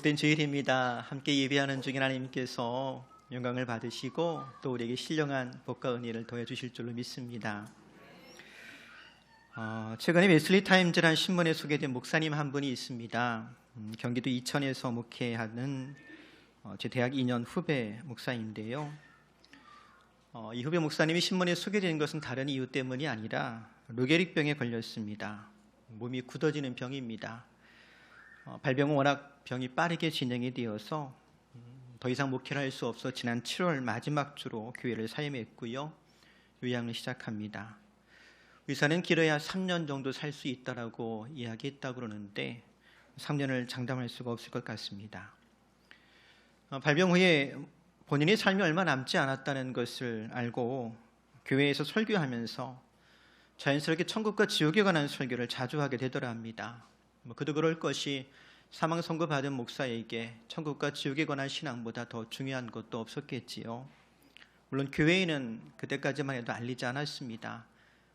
복된 주일입니다. 함께 예배하는 중인 하나님께서 영광을 받으시고 또 우리에게 신령한 복과 은혜를 더해 주실 줄로 믿습니다. 어, 최근에 웨슬리 타임즈라는 신문에 소개된 목사님 한 분이 있습니다. 음, 경기도 이천에서 목회하는 어, 제 대학 2년 후배 목사인데요. 어, 이 후배 목사님이 신문에 소개된 것은 다른 이유 때문이 아니라 루게릭병에 걸렸습니다. 몸이 굳어지는 병입니다. 어, 발병은 워낙 병이 빠르게 진행이 되어서 음, 더 이상 목회를 할 수 없어 지난 7월 마지막 주로 교회를 사임했고요. 요양을 시작합니다. 의사는 길어야 3년 정도 살 수 있다라고 이야기했다고 그러는데 3년을 장담할 수가 없을 것 같습니다. 어, 발병 후에 본인의 삶이 얼마 남지 않았다는 것을 알고 교회에서 설교하면서 자연스럽게 천국과 지옥에 관한 설교를 자주 하게 되더라 합니다. 뭐 그도 그럴 것이 사망 선고 받은 목사에게 천국과 지옥에 관한 신앙보다 더 중요한 것도 없었겠지요. 물론 교회에는 그때까지만 해도 알리지 않았습니다.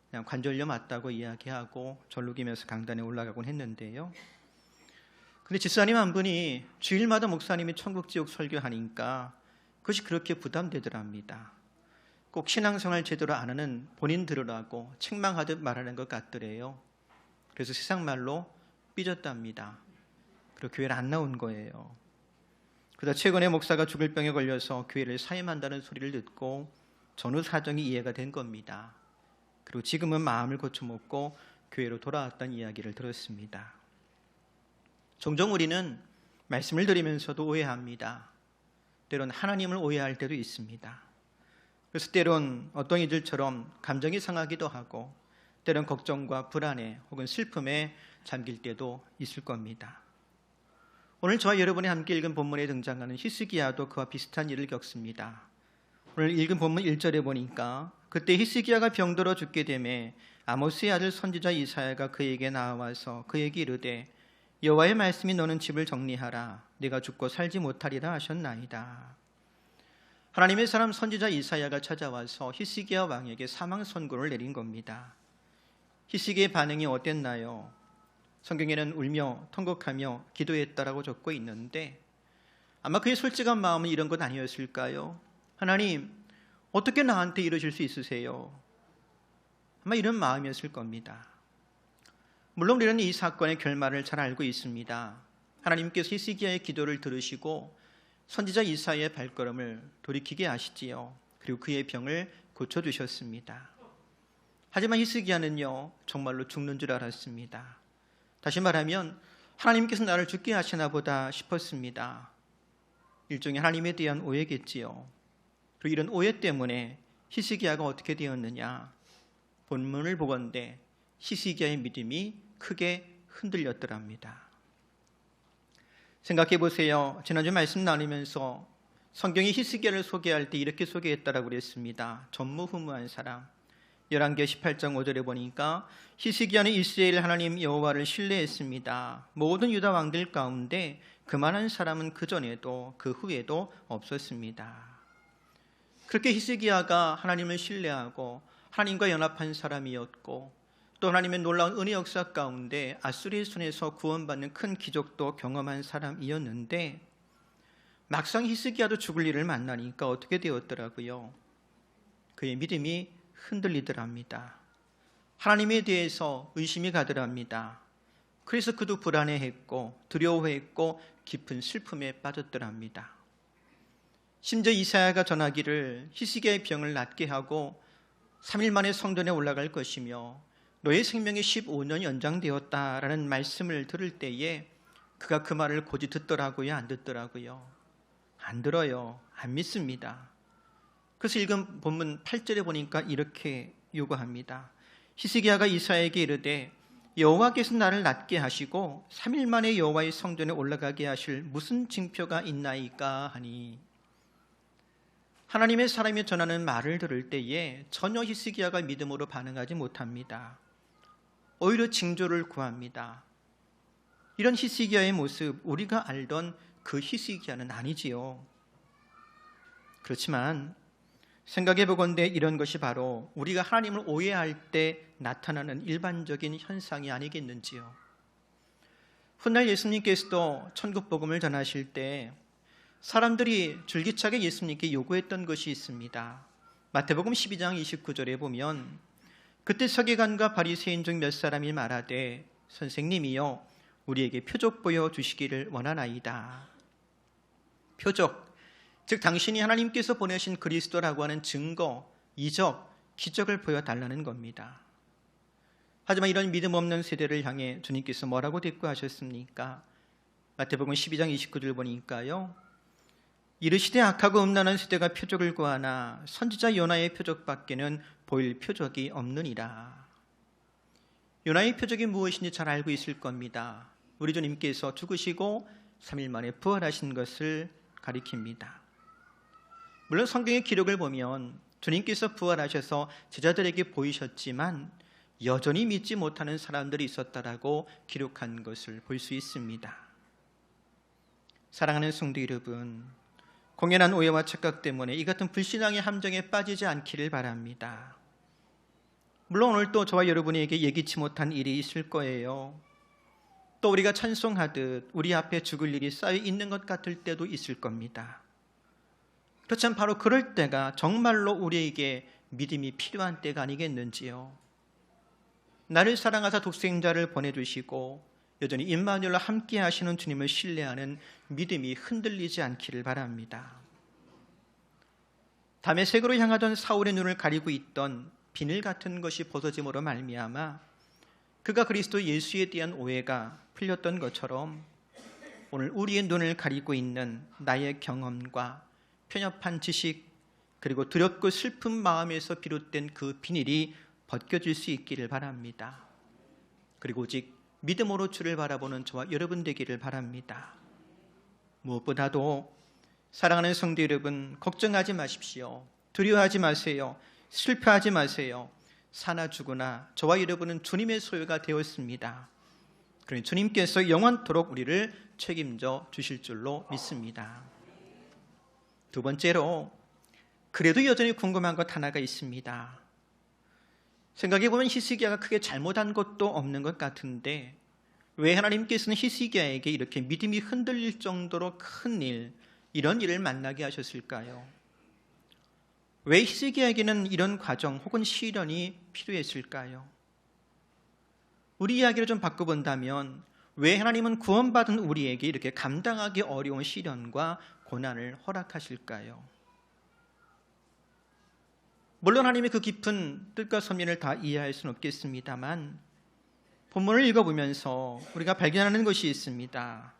그냥 관절염 맞다고 이야기하고 절룩이면서 강단에 올라가곤 했는데요. 근데 집사님 한 분이 주일마다 목사님이 천국 지옥 설교하니까 그것이 그렇게 부담되더랍니다. 꼭 신앙생활 제대로 안 하는 본인 들으라고 책망하듯 말하는 것 같더래요. 그래서 세상 말로 삐졌답니다. 그리고 교회를 안 나온 거예요. 그러다 최근에 목사가 죽을 병에 걸려서 교회를 사임한다는 소리를 듣고 전후 사정이 이해가 된 겁니다. 그리고 지금은 마음을 고쳐먹고 교회로 돌아왔다는 이야기를 들었습니다. 종종 우리는 말씀을 드리면서도 오해합니다. 때론 하나님을 오해할 때도 있습니다. 그래서 때론 어떤 이들처럼 감정이 상하기도 하고 때론 걱정과 불안에 혹은 슬픔에 잠길 때도 있을 겁니다. 오늘 저와 여러분이 함께 읽은 본문에 등장하는 히스기야도 그와 비슷한 일을 겪습니다. 오늘 읽은 본문 1절에 보니까 그때 히스기야가 병들어 죽게 되매 아모스의 아들 선지자 이사야가 그에게 나와서 그에게 이르되 여호와의 말씀이 너는 집을 정리하라 네가 죽고 살지 못하리라 하셨나이다. 하나님의 사람 선지자 이사야가 찾아와서 히스기야 왕에게 사망 선고를 내린 겁니다. 히스기의 반응이 어땠나요? 성경에는 울며 통곡하며 기도했다라고 적고 있는데 아마 그의 솔직한 마음은 이런 것 아니었을까요? 하나님, 어떻게 나한테 이러실 수 있으세요? 아마 이런 마음이었을 겁니다. 물론 우리는 이 사건의 결말을 잘 알고 있습니다. 하나님께서 히스기야의 기도를 들으시고 선지자 이사야의 발걸음을 돌이키게 하시지요. 그리고 그의 병을 고쳐 주셨습니다. 하지만 히스기야는요 정말로 죽는 줄 알았습니다. 다시 말하면 하나님께서 나를 죽게 하시나 보다 싶었습니다. 일종의 하나님에 대한 오해겠지요. 그리고 이런 오해 때문에 히스기야가 어떻게 되었느냐? 본문을 보건대 히스기야의 믿음이 크게 흔들렸더랍니다. 생각해 보세요. 지난주 말씀 나누면서 성경이 히스기야를 소개할 때 이렇게 소개했다라고 그랬습니다. 전무후무한 사람. 11개 18장 5절에 보니까 히스기야는 이스라엘 하나님 여호와를 신뢰했습니다. 모든 유다 왕들 가운데 그만한 사람은 그 전에도 그 후에도 없었습니다. 그렇게 히스기야가 하나님을 신뢰하고 하나님과 연합한 사람이었고 또 하나님의 놀라운 은혜 역사 가운데 아수리의 손에서 구원받는 큰 기적도 경험한 사람이었는데 막상 히스기야도 죽을 일을 만나니까 어떻게 되었더라고요. 그의 믿음이 흔들리더랍니다. 하나님에 대해서 의심이 가더랍니다. 그래서 그도 불안해했고 두려워했고 깊은 슬픔에 빠졌더랍니다. 심지어 이사야가 전하기를 히스기야의 병을 낫게 하고 3일 만에 성전에 올라갈 것이며 너의 생명이 15년 연장되었다라는 말씀을 들을 때에 그가 그 말을 고지 듣더라고요, 안 듣더라고요? 안 들어요. 안 믿습니다. 그래서 읽은 본문 8절에 보니까 이렇게 요구합니다. 히스기야가 이사에게 이르되 여호와께서 나를 낫게 하시고 3일 만에 여호와의 성전에 올라가게 하실 무슨 징표가 있나이까 하니 하나님의 사람이 전하는 말을 들을 때에 전혀 히스기야가 믿음으로 반응하지 못합니다. 오히려 징조를 구합니다. 이런 히스기야의 모습 우리가 알던 그 히스기야는 아니지요. 그렇지만 생각해 보건대 이런 것이 바로 우리가 하나님을 오해할 때 나타나는 일반적인 현상이 아니겠는지요. 훗날 예수님께서도 천국 복음을 전하실 때 사람들이 줄기차게 예수님께 요구했던 것이 있습니다. 마태복음 12장 29절에 보면 그때 서기관과 바리새인 중 몇 사람이 말하되 선생님이여 우리에게 표적 보여 주시기를 원하나이다. 표적 즉 당신이 하나님께서 보내신 그리스도라고 하는 증거, 이적, 기적을 보여 달라는 겁니다. 하지만 이런 믿음 없는 세대를 향해 주님께서 뭐라고 대꾸하셨습니까? 마태복음 12장 29절 보니까요. 이르시되 악하고 음란한 세대가 표적을 구하나 선지자 요나의 표적밖에는 보일 표적이 없느니라. 요나의 표적이 무엇인지 잘 알고 있을 겁니다. 우리 주님께서 죽으시고 3일 만에 부활하신 것을 가리킵니다. 물론 성경의 기록을 보면 주님께서 부활하셔서 제자들에게 보이셨지만 여전히 믿지 못하는 사람들이 있었다라고 기록한 것을 볼 수 있습니다. 사랑하는 성도 여러분, 공연한 오해와 착각 때문에 이 같은 불신앙의 함정에 빠지지 않기를 바랍니다. 물론 오늘 또 저와 여러분에게 예기치 못한 일이 있을 거예요. 또 우리가 찬송하듯 우리 앞에 죽을 일이 쌓여 있는 것 같을 때도 있을 겁니다. 그렇지만 바로 그럴 때가 정말로 우리에게 믿음이 필요한 때가 아니겠는지요. 나를 사랑하사 독생자를 보내주시고 여전히 임마누엘과 함께 하시는 주님을 신뢰하는 믿음이 흔들리지 않기를 바랍니다. 담에색으로 향하던 사울의 눈을 가리고 있던 비늘 같은 것이 벗어짐으로 말미암아 그가 그리스도 예수에 대한 오해가 풀렸던 것처럼 오늘 우리의 눈을 가리고 있는 나의 경험과 편협한 지식 그리고 두렵고 슬픈 마음에서 비롯된 그 비닐이 벗겨질 수 있기를 바랍니다. 그리고 오직 믿음으로 주를 바라보는 저와 여러분 되기를 바랍니다. 무엇보다도 사랑하는 성도 여러분 걱정하지 마십시오. 두려워하지 마세요. 실패하지 마세요. 사나 죽으나 저와 여러분은 주님의 소유가 되었습니다. 그러니 주님께서 영원토록 우리를 책임져 주실 줄로 믿습니다. 두 번째로 그래도 여전히 궁금한 것 하나가 있습니다. 생각해 보면 히스기야가 크게 잘못한 것도 없는 것 같은데 왜 하나님께서는 히스기야에게 이렇게 믿음이 흔들릴 정도로 큰 일, 이런 일을 만나게 하셨을까요? 왜 히스기야에게는 이런 과정 혹은 시련이 필요했을까요? 우리 이야기를 좀 바꿔본다면 왜 하나님은 구원받은 우리에게 이렇게 감당하기 어려운 시련과 고난을 허락하실까요? 물론 하나님의 그 깊은 뜻과 선민을 다 이해할 수는 없겠습니다만 본문을 읽어보면서 우리가 발견하는 것이 있습니다.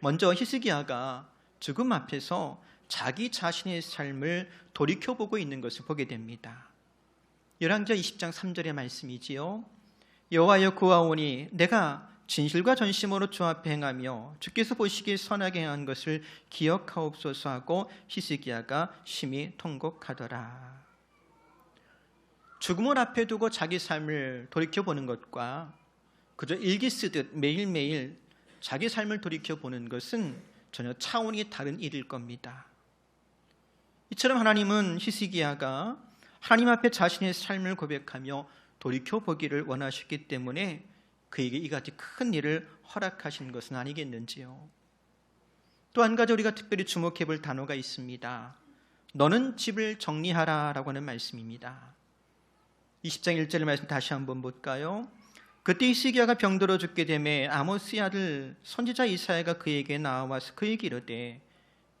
먼저 히스기야가 죽음 앞에서 자기 자신의 삶을 돌이켜보고 있는 것을 보게 됩니다. 열왕기하 20장 3절의 말씀이지요. 여호와여 구하오니 내가 진실과 전심으로 주 앞에 행하며 주께서 보시기에 선하게 행한 것을 기억하옵소서 하고 히스기야가 심히 통곡하더라. 죽음을 앞에 두고 자기 삶을 돌이켜보는 것과 그저 일기 쓰듯 매일매일 자기 삶을 돌이켜보는 것은 전혀 차원이 다른 일일 겁니다. 이처럼 하나님은 히스기야가 하나님 앞에 자신의 삶을 고백하며 돌이켜보기를 원하셨기 때문에 그에게 이같이 큰 일을 허락하신 것은 아니겠는지요. 또 한 가지 우리가 특별히 주목해 볼 단어가 있습니다. 너는 집을 정리하라 라고 하는 말씀입니다. 20장 1절의 말씀 다시 한번 볼까요? 그때 이시기야가 병들어 죽게 되매 아모스의 아들 선지자 이사야가 그에게 나와서 그에게 이르되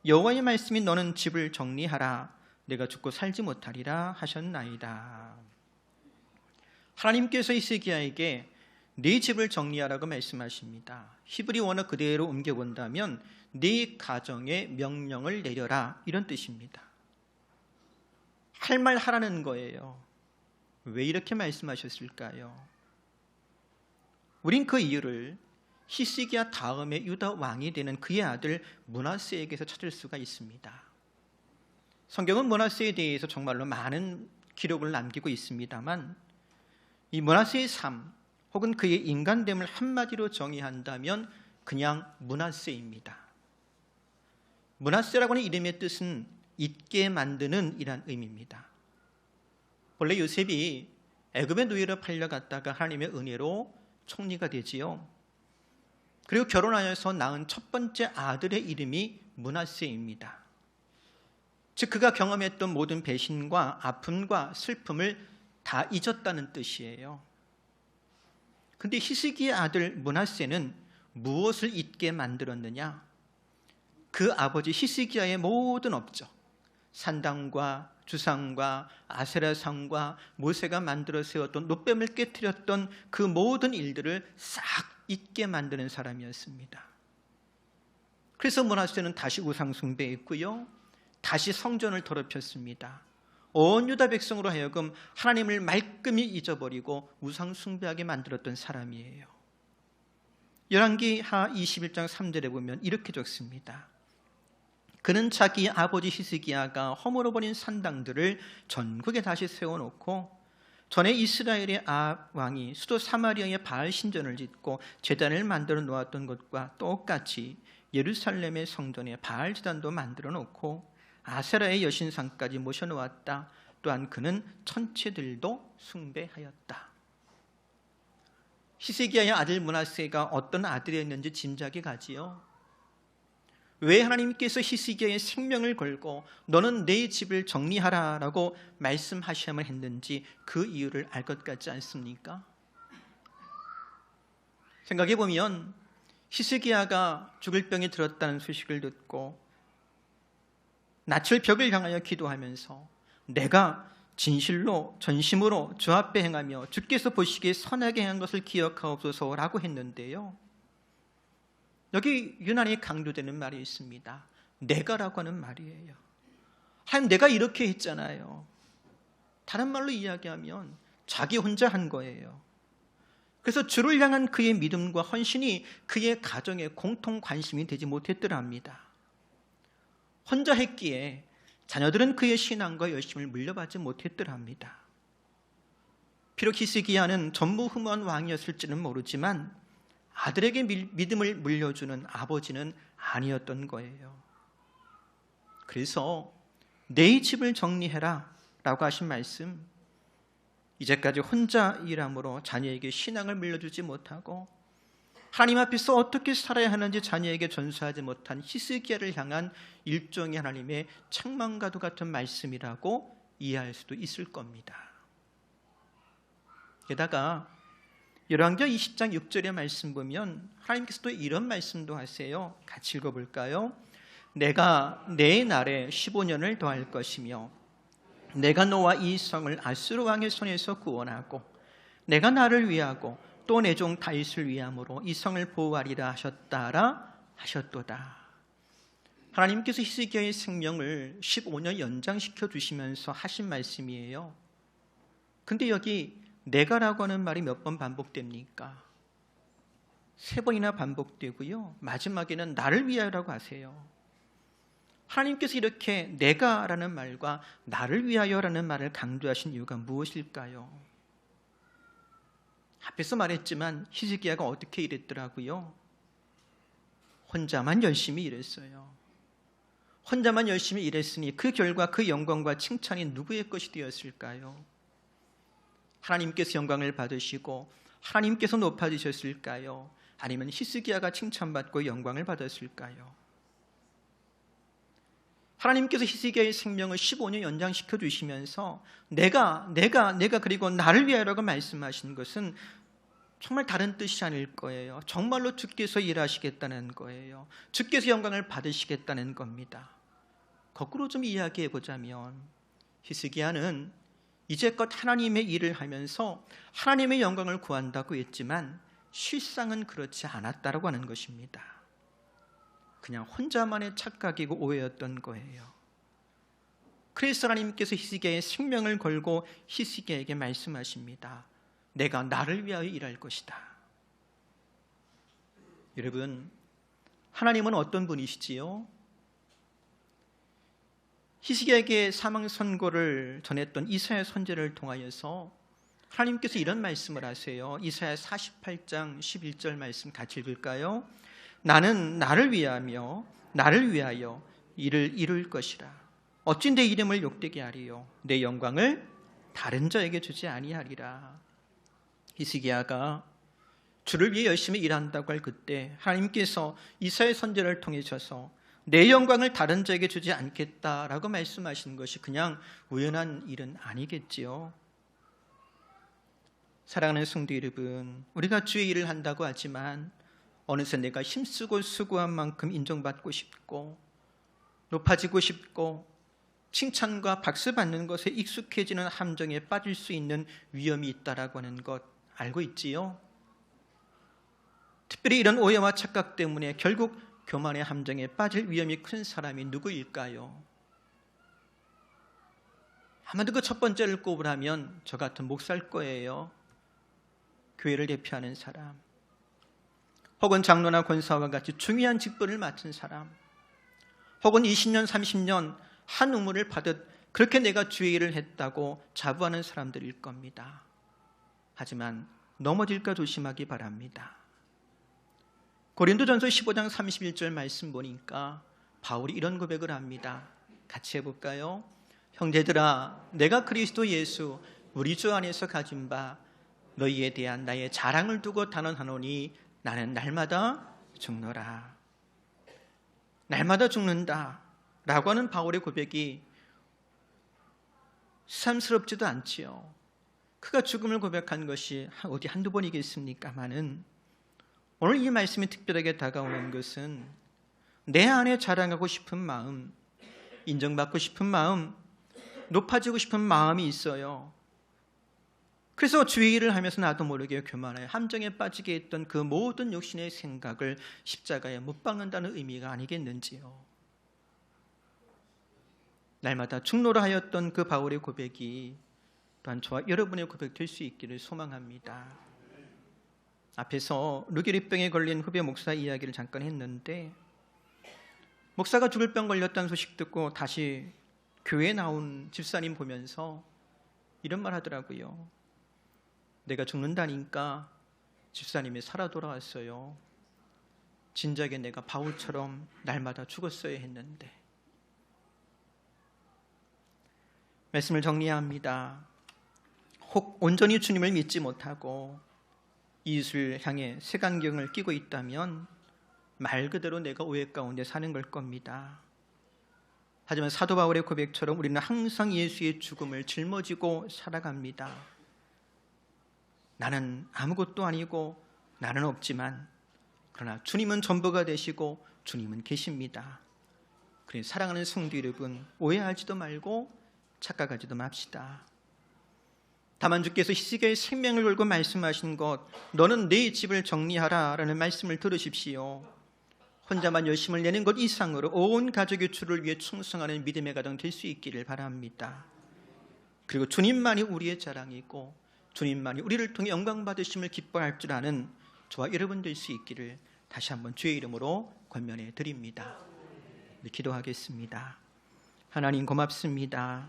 여호와의 말씀이 너는 집을 정리하라 내가 죽고 살지 못하리라 하셨나이다. 하나님께서 이시기야에게 네 집을 정리하라고 말씀하십니다. 히브리 원어 그대로 옮겨 본다면 네 가정에 명령을 내려라 이런 뜻입니다. 할 말 하라는 거예요. 왜 이렇게 말씀하셨을까요? 우린 그 이유를 히스기야 다음에 유다 왕이 되는 그의 아들 문하세에게서 찾을 수가 있습니다. 성경은 문하세에 대해서 정말로 많은 기록을 남기고 있습니다만 이 문하세의 삶 혹은 그의 인간됨을 한마디로 정의한다면 그냥 문하세입니다. 문하세라고 는 이름의 뜻은 잊게 만드는 이란 의미입니다. 원래 요셉이 애굽의 노예로 팔려갔다가 하나님의 은혜로 총리가 되지요. 그리고 결혼하여서 낳은 첫 번째 아들의 이름이 문하세입니다. 즉 그가 경험했던 모든 배신과 아픔과 슬픔을 다 잊었다는 뜻이에요. 근데 히스기의 아들 문하세는 무엇을 잊게 만들었느냐? 그 아버지 히스기야의 모든 업적, 산당과 주상과 아세라상과 모세가 만들어 세웠던 노뱀을 깨뜨렸던 그 모든 일들을 싹 잊게 만드는 사람이었습니다. 그래서 문하세는 다시 우상 숭배했고요. 다시 성전을 더럽혔습니다. 온 유다 백성으로 하여금 하나님을 말끔히 잊어버리고 우상 숭배하게 만들었던 사람이에요. 열왕기 하 21장 3절에 보면 이렇게 적습니다. 그는 자기 아버지 히스기야가 허물어버린 산당들을 전국에 다시 세워놓고 전에 이스라엘의 아 왕이 수도 사마리아에 바알 신전을 짓고 제단을 만들어 놓았던 것과 똑같이 예루살렘의 성전에 바알 제단도 만들어 놓고 아세라의 여신상까지 모셔놓았다. 또한 그는 천체들도 숭배하였다. 히스기야의 아들 문하세가 어떤 아들이었는지 짐작이 가지요. 왜 하나님께서 히스기야의 생명을 걸고 너는 내 집을 정리하라라고 말씀하셔야만 했는지 그 이유를 알 것 같지 않습니까? 생각해 보면 히스기야가 죽을 병이 들었다는 소식을 듣고 낯을 벽을 향하여 기도하면서 내가 진실로 전심으로 주 앞에 행하며 주께서 보시기에 선하게 한 것을 기억하옵소서라고 했는데요. 여기 유난히 강조되는 말이 있습니다. 내가라고 하는 말이에요. 하나님 내가 이렇게 했잖아요. 다른 말로 이야기하면 자기 혼자 한 거예요. 그래서 주를 향한 그의 믿음과 헌신이 그의 가정의 공통 관심이 되지 못했더랍니다. 혼자 했기에 자녀들은 그의 신앙과 열심을 물려받지 못했더랍니다. 비록 히스기야는 전무후무한 왕이었을지는 모르지만 아들에게 믿음을 물려주는 아버지는 아니었던 거예요. 그래서 내 집을 정리해라 라고 하신 말씀 이제까지 혼자 일함으로 자녀에게 신앙을 물려주지 못하고 하나님 앞에서 어떻게 살아야 하는지 자녀에게 전수하지 못한 히스기야를 향한 일종의 하나님의 책망과도 같은 말씀이라고 이해할 수도 있을 겁니다. 게다가 열왕기하 20장 6절의 말씀 보면 하나님께서도 이런 말씀도 하세요. 같이 읽어볼까요? 내가 내 날에 15년을 더할 것이며 내가 너와 이 성을 아수르 왕의 손에서 구원하고 내가 나를 위하고 또 내 종 다윗을 위함으로 이 성을 보호하리라 하셨다라 하셨도다. 하나님께서 히스기야의 생명을 15년 연장시켜 주시면서 하신 말씀이에요. 근데 여기 내가라고 하는 말이 몇 번 반복됩니까? 세 번이나 반복되고요. 마지막에는 나를 위하여라고 하세요. 하나님께서 이렇게 내가라는 말과 나를 위하여라는 말을 강조하신 이유가 무엇일까요? 앞에서 말했지만 히즈기야가 어떻게 일했더라고요? 혼자만 열심히 일했어요. 혼자만 열심히 일했으니 그 결과 그 영광과 칭찬이 누구의 것이 되었을까요? 하나님께서 영광을 받으시고 하나님께서 높아지셨을까요? 아니면 히스기야가 칭찬받고 영광을 받았을까요? 하나님께서 히스기야의 생명을 15년 연장시켜 주시면서 내가 내가 내가 그리고 나를 위하여라고 말씀하신 것은 정말 다른 뜻이 아닐 거예요. 정말로 주께서 일하시겠다는 거예요. 주께서 영광을 받으시겠다는 겁니다. 거꾸로 좀 이야기해 보자면 히스기야는 이제껏 하나님의 일을 하면서 하나님의 영광을 구한다고 했지만 실상은 그렇지 않았다라고 하는 것입니다. 그냥 혼자만의 착각이고 오해였던 거예요. 그래서 하나님께서 히스기야의 생명을 걸고 히스기야에게 말씀하십니다. 내가 나를 위하여 일할 것이다. 여러분, 하나님은 어떤 분이시지요? 히스기야에게 사망 선고를 전했던 이사야 선제를 통하여서 하나님께서 이런 말씀을 하세요. 이사야 48장 11절 말씀 같이 읽을까요? 나는 나를 위하며 나를 위하여 이를 이룰 것이라. 어찌 내 이름을 욕되게 하리요 내 영광을 다른 자에게 주지 아니하리라. 히스기야가 주를 위해 열심히 일한다고 할 그때 하나님께서 이사의 선제를 통해셔서 내 영광을 다른 자에게 주지 않겠다라고 말씀하시는 것이 그냥 우연한 일은 아니겠지요. 사랑하는 성도 여러분, 우리가 주의 일을 한다고 하지만 어느새 내가 힘쓰고 수고한 만큼 인정받고 싶고 높아지고 싶고 칭찬과 박수 받는 것에 익숙해지는 함정에 빠질 수 있는 위험이 있다라고 하는 것 알고 있지요? 특별히 이런 오해와 착각 때문에 결국 교만의 함정에 빠질 위험이 큰 사람이 누구일까요? 아마도 그 첫 번째를 꼽으라면 저 같은 목사일 거예요. 교회를 대표하는 사람, 혹은 장로나 권사와 같이 중요한 직분을 맡은 사람, 혹은 20년, 30년 한 우물을 받듯 그렇게 내가 주의 일을 했다고 자부하는 사람들일 겁니다. 하지만 넘어질까 조심하기 바랍니다. 고린도전서 15장 31절 말씀 보니까 바울이 이런 고백을 합니다. 같이 해볼까요? 형제들아, 내가 그리스도 예수 우리 주 안에서 가진 바 너희에 대한 나의 자랑을 두고 단언하노니 나는 날마다 죽노라. 날마다 죽는다. 라고 하는 바울의 고백이 수삼스럽지도 않지요. 그가 죽음을 고백한 것이 어디 한두 번이겠습니까마는 오늘 이 말씀이 특별하게 다가오는 것은 내 안에 자랑하고 싶은 마음, 인정받고 싶은 마음, 높아지고 싶은 마음이 있어요. 그래서 주의 일을 하면서 나도 모르게 교만하여 함정에 빠지게 했던 그 모든 욕심의 생각을 십자가에 못 박는다는 의미가 아니겠는지요. 날마다 충노라 하였던 그 바울의 고백이 또한 저와 여러분의 고백 될 수 있기를 소망합니다. 앞에서 루게리병에 걸린 후배 목사 이야기를 잠깐 했는데 목사가 죽을 병 걸렸다는 소식 듣고 다시 교회에 나온 집사님 보면서 이런 말 하더라고요. 내가 죽는다니까 집사님이 살아 돌아왔어요. 진작에 내가 바울처럼 날마다 죽었어야 했는데 말씀을 정리합니다. 혹 온전히 주님을 믿지 못하고 이웃을 향해 색안경을 끼고 있다면 말 그대로 내가 오해 가운데 사는 걸 겁니다. 하지만 사도 바울의 고백처럼 우리는 항상 예수의 죽음을 짊어지고 살아갑니다. 나는 아무것도 아니고 나는 없지만 그러나 주님은 전부가 되시고 주님은 계십니다. 그래 사랑하는 성도 여러분 오해하지도 말고 착각하지도 맙시다. 다만 주께서 희식의 생명을 걸고 말씀하신 것 너는 내 집을 정리하라 라는 말씀을 들으십시오. 혼자만 열심을 내는 것 이상으로 온 가족의 주를 위해 충성하는 믿음의 가정 될 수 있기를 바랍니다. 그리고 주님만이 우리의 자랑이고 주님만이 우리를 통해 영광 받으심을 기뻐할 줄 아는 저와 여러분 될 수 있기를 다시 한번 주의 이름으로 권면해 드립니다. 네, 기도하겠습니다. 하나님 고맙습니다.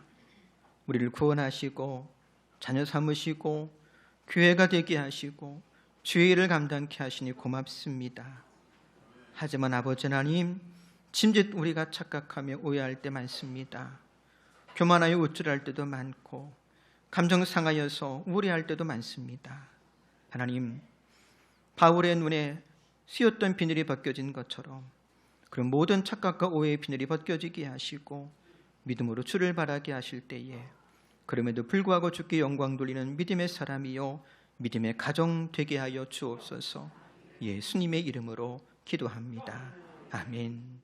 우리를 구원하시고 자녀 삼으시고 교회가 되게 하시고 주의 일을 감당케 하시니 고맙습니다. 하지만 아버지 하나님 짐짓 우리가 착각하며 오해할 때 많습니다. 교만하여 우쭐할 때도 많고 감정 상하여서 우울해할 때도 많습니다. 하나님 바울의 눈에 씌었던 비늘이 벗겨진 것처럼 그런 모든 착각과 오해의 비늘이 벗겨지게 하시고 믿음으로 주를 바라게 하실 때에 그럼에도 불구하고 주께 영광 돌리는 믿음의 사람이요 믿음의 가정 되게 하여 주옵소서. 예수님의 이름으로 기도합니다. 아멘.